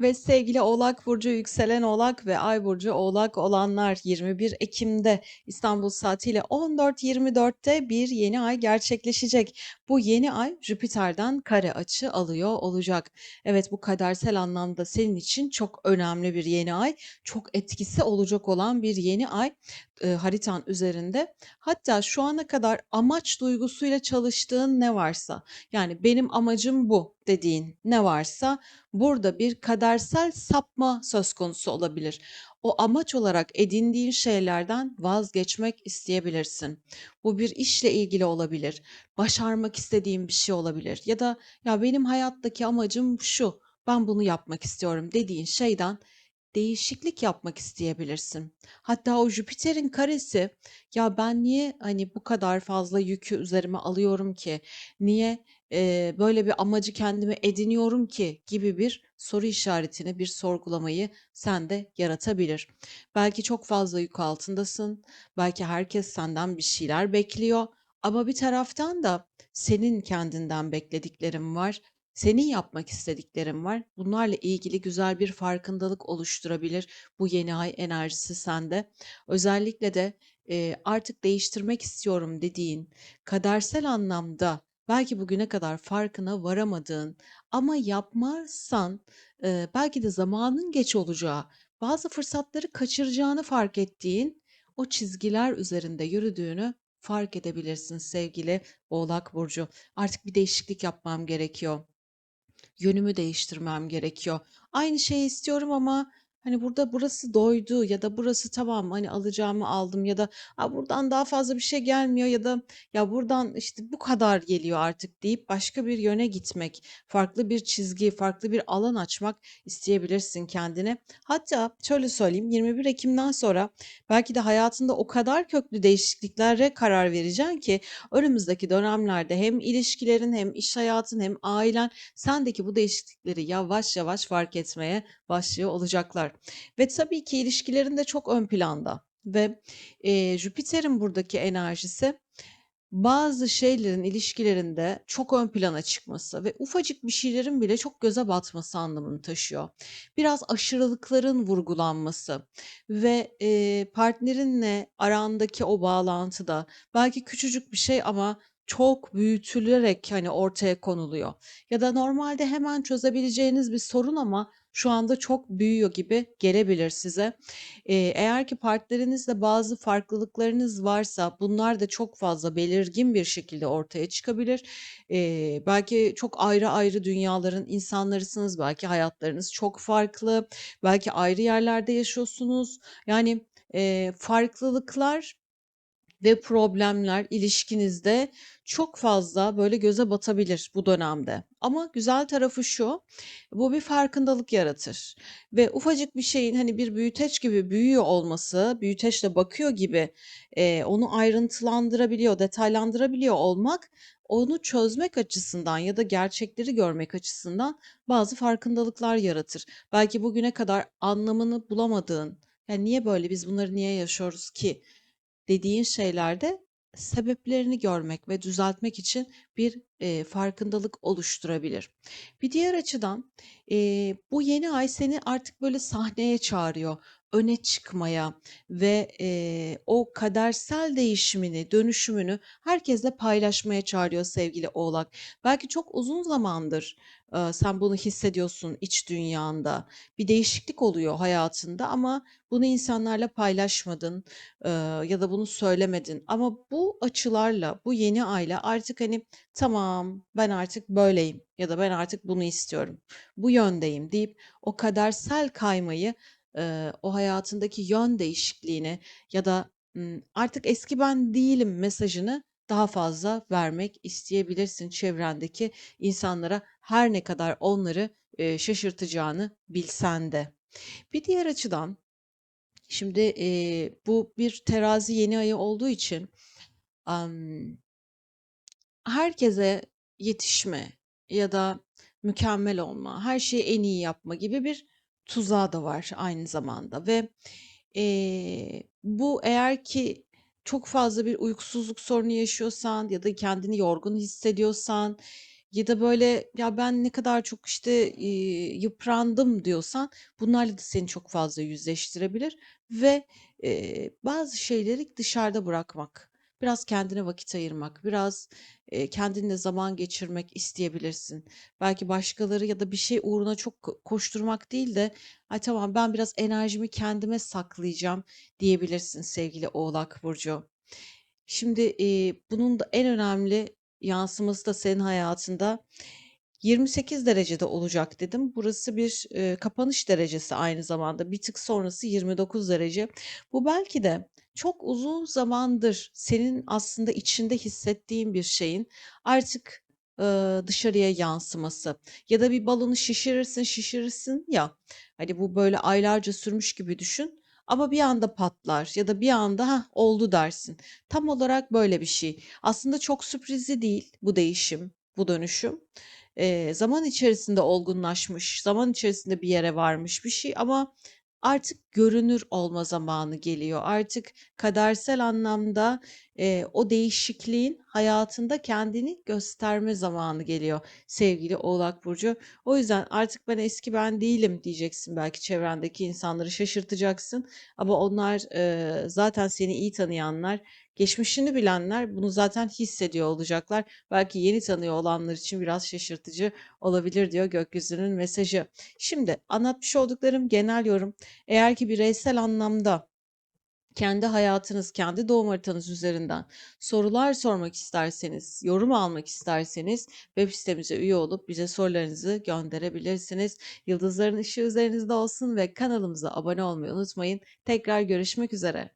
Ve sevgili Oğlak burcu, yükselen Oğlak ve Ay burcu Oğlak olanlar 21 Ekim'de İstanbul saatiyle 14.24'te bir yeni ay gerçekleşecek. Bu yeni ay Jüpiter'den kare açı alıyor olacak. Evet bu kadersel anlamda senin için çok önemli bir yeni ay. Çok etkisi olacak olan bir yeni ay e, haritan üzerinde. Hatta şu ana kadar amaç duygusuyla çalıştığın ne varsa yani benim amacım bu dediğin ne varsa burada bir kadersel sapma söz konusu olabilir. O amaç olarak edindiğin şeylerden vazgeçmek isteyebilirsin. Bu bir işle ilgili olabilir. Başarmak istediğin bir şey olabilir ya da ya benim hayattaki amacım şu. Ben bunu yapmak istiyorum dediğin şeyden değişiklik yapmak isteyebilirsin. Hatta o Jüpiter'in karesi ya ben niye hani bu kadar fazla yükü üzerime alıyorum ki? Niye eee, böyle bir amacı kendime ediniyorum ki gibi bir soru işaretini, bir sorgulamayı sende yaratabilir. Belki çok fazla yük altındasın. Belki herkes senden bir şeyler bekliyor. Ama bir taraftan da senin kendinden beklediklerin var senin yapmak istediklerin var. Bunlarla ilgili güzel bir farkındalık oluşturabilir bu yeni ay enerjisi sende. Özellikle de e, artık değiştirmek istiyorum dediğin, kadersel anlamda belki bugüne kadar farkına varamadığın ama yapmazsan e, belki de zamanın geç olacağı, bazı fırsatları kaçıracağını fark ettiğin o çizgiler üzerinde yürüdüğünü fark edebilirsin sevgili Oğlak Burcu. Artık bir değişiklik yapmam gerekiyor yönümü değiştirmem gerekiyor. Aynı şeyi istiyorum ama hani burada burası doydu ya da burası tamam hani alacağımı aldım ya da "A, buradan daha fazla bir şey gelmiyor ya da ya buradan işte bu kadar geliyor artık deyip başka bir yöne gitmek, farklı bir çizgi, farklı bir alan açmak isteyebilirsin kendine. Hatta şöyle söyleyeyim 21 Ekim'den sonra belki de hayatında o kadar köklü değişikliklere karar vereceksin ki önümüzdeki dönemlerde hem ilişkilerin hem iş hayatın hem ailen sendeki bu değişiklikleri yavaş yavaş fark etmeye başlıyor olacaklar. Ve tabii ki ilişkilerin de çok ön planda ve eee, Jüpiter'in buradaki enerjisi bazı şeylerin ilişkilerinde çok ön plana çıkması ve ufacık bir şeylerin bile çok göze batması anlamını taşıyor. Biraz aşırılıkların vurgulanması ve eee, partnerinle arandaki o bağlantıda belki küçücük bir şey ama çok büyütülerek hani ortaya konuluyor. Ya da normalde hemen çözebileceğiniz bir sorun ama şu anda çok büyüyor gibi gelebilir size. Eee, eğer ki partnerinizle bazı farklılıklarınız varsa bunlar da çok fazla belirgin bir şekilde ortaya çıkabilir. Eee, belki çok ayrı ayrı dünyaların insanlarısınız, belki hayatlarınız çok farklı, belki ayrı yerlerde yaşıyorsunuz. Yani, eee, farklılıklar ve problemler ilişkinizde çok fazla böyle göze batabilir bu dönemde. Ama güzel tarafı şu, bu bir farkındalık yaratır ve ufacık bir şeyin hani bir büyüteç gibi büyüyor olması, büyüteçle bakıyor gibi eee, onu ayrıntılandırabiliyor, detaylandırabiliyor olmak onu çözmek açısından ya da gerçekleri görmek açısından bazı farkındalıklar yaratır. Belki bugüne kadar anlamını bulamadığın, yani niye böyle biz bunları niye yaşıyoruz ki dediğin şeylerde sebeplerini görmek ve düzeltmek için bir, eee, farkındalık oluşturabilir. Bir diğer açıdan, eee, bu yeni ay seni artık böyle sahneye çağırıyor, öne çıkmaya ve, eee, o kadersel değişimini, dönüşümünü herkesle paylaşmaya çağırıyor sevgili Oğlak. Belki çok uzun zamandır, eee, sen bunu hissediyorsun iç dünyanda. Bir değişiklik oluyor hayatında ama bunu insanlarla paylaşmadın, eee, ya da bunu söylemedin ama bu açılarla, bu yeni ayla artık, hani, "Tamam, ben artık böyleyim." ya da "Ben artık bunu istiyorum, bu yöndeyim." deyip o kadersel kaymayı, o hayatındaki yön değişikliğini ya da, "Artık eski ben değilim." mesajını daha fazla vermek isteyebilirsin çevrendeki insanlara her ne kadar onları, şaşırtacağını bilsen de. Bir diğer açıdan Şimdi, bu bir terazi yeni ayı olduğu için, herkese yetişme ya da mükemmel olma, her şeyi en iyi yapma gibi bir tuzağı da var aynı zamanda ve, eee, bu eğer ki çok fazla bir uykusuzluk sorunu yaşıyorsan ya da kendini yorgun hissediyorsan ya da böyle ya ben ne kadar çok işte eee, yıprandım diyorsan bunlarla da seni çok fazla yüzleştirebilir ve eee, bazı şeyleri dışarıda bırakmak, biraz kendine vakit ayırmak, biraz eee, kendinle zaman geçirmek isteyebilirsin. Belki başkaları ya da bir şey uğruna çok ko- koşturmak değil de ay tamam ben biraz enerjimi kendime saklayacağım diyebilirsin sevgili Oğlak Burcu. Şimdi, eee, bunun da en önemli yansıması da senin hayatında 28 derecede olacak dedim. Burası bir, eee, kapanış derecesi aynı zamanda. Bir tık sonrası 29 derece. Bu belki de çok uzun zamandır senin aslında içinde hissettiğin bir şeyin artık, ııı, dışarıya yansıması ya da bir balonu şişirirsin, şişirirsin ya, hani, bu böyle aylarca sürmüş gibi düşün ama bir anda patlar ya da bir anda, "Hah, oldu." dersin. Tam olarak böyle bir şey. Aslında çok sürprizli değil bu değişim, bu dönüşüm. Eee, zaman içerisinde olgunlaşmış, zaman içerisinde bir yere varmış bir şey ama artık görünür olma zamanı geliyor. Artık kadersel anlamda, eee, o değişikliğin hayatında kendini gösterme zamanı geliyor sevgili Oğlak burcu. O yüzden "Artık ben eski ben değilim." diyeceksin belki çevrendeki insanları şaşırtacaksın ama onlar, eee, zaten seni iyi tanıyanlar, geçmişini bilenler bunu zaten hissediyor olacaklar. Belki yeni tanıyor olanlar için biraz şaşırtıcı olabilir diyor gökyüzünün mesajı. Şimdi anlatmış olduklarım genel yorum. Eğer ki bireysel anlamda kendi hayatınız, kendi doğum haritanız üzerinden sorular sormak isterseniz, yorum almak isterseniz web sitemize üye olup bize sorularınızı gönderebilirsiniz. Yıldızların ışığı üzerinizde olsun ve kanalımıza abone olmayı unutmayın. Tekrar görüşmek üzere.